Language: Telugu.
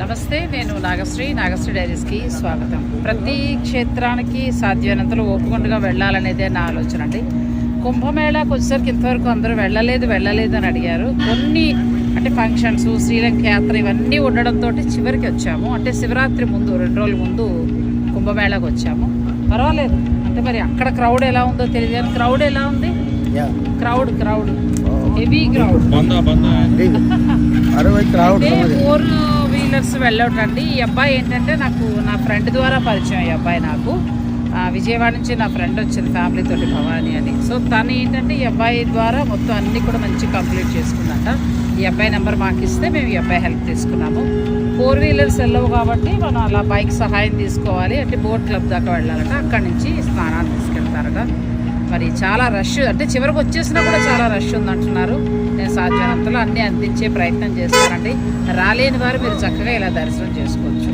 నమస్తే నేను నాగశ్రీ. నాగశ్రీ డైరీస్కి స్వాగతం. ప్రతి క్షేత్రానికి సాధ్యమైనంతలో ఓపికండుగా వెళ్ళాలనేదే నా ఆలోచన అండి. కుంభమేళాకు వచ్చేసరికి ఇంతవరకు అందరూ వెళ్ళలేదు వెళ్ళలేదు అని అడిగారు. కొన్ని అంటే ఫంక్షన్స్ శ్రీలంక యాత్ర ఇవన్నీ ఉండడంతో చివరికి వచ్చాము. అంటే శివరాత్రి ముందు రెండు రోజుల ముందు కుంభమేళాకు వచ్చాము. పర్వాలేదు. అంటే మరి అక్కడ క్రౌడ్ ఎలా ఉందో తెలియదు. కానీ క్రౌడ్ ఎలా ఉంది. Crowd crowd heavy crowd. అరవై క్రౌడ్ ఫోర్ వీలర్స్ వెళ్ళటండి ఈ అబ్బాయి ఏంటంటే నాకు నా ఫ్రెండ్ ద్వారా పరిచయం ఈ అబ్బాయి నాకు. ఆ, విజయవాడ నుంచి నా ఫ్రెండ్ వచ్చింది ఫ్యామిలీతోటి భవానీ భవాని అని. సో తను ఏంటంటే ఈ అబ్బాయి ద్వారా మొత్తం అన్ని కూడా మంచి కంప్లీట్ చేసుకుందంట. ఈ అబ్బాయి నెంబర్ మాకు ఇస్తే మేము ఈ అబ్బాయి హెల్ప్ తీసుకున్నాము. ఫోర్ వీలర్స్ వెళ్ళవు కాబట్టి మనం అలా బైక్ సహాయం తీసుకోవాలి. అంటే బోట్ క్లబ్ దాకా వెళ్ళాలట. అక్కడి నుంచి స్నానాన్ని తీసుకెళ్తారట. మరి చాలా రష్ అంటే చివరికి వచ్చేసినా కూడా చాలా రష్ ఉందంటున్నారు. నేను సాధ్యమైనంతలో అన్నీ అందించే ప్రయత్నం చేస్తానండి. రాలేని వారు మీరు చక్కగా ఇలా దర్శనం చేసుకోవచ్చు.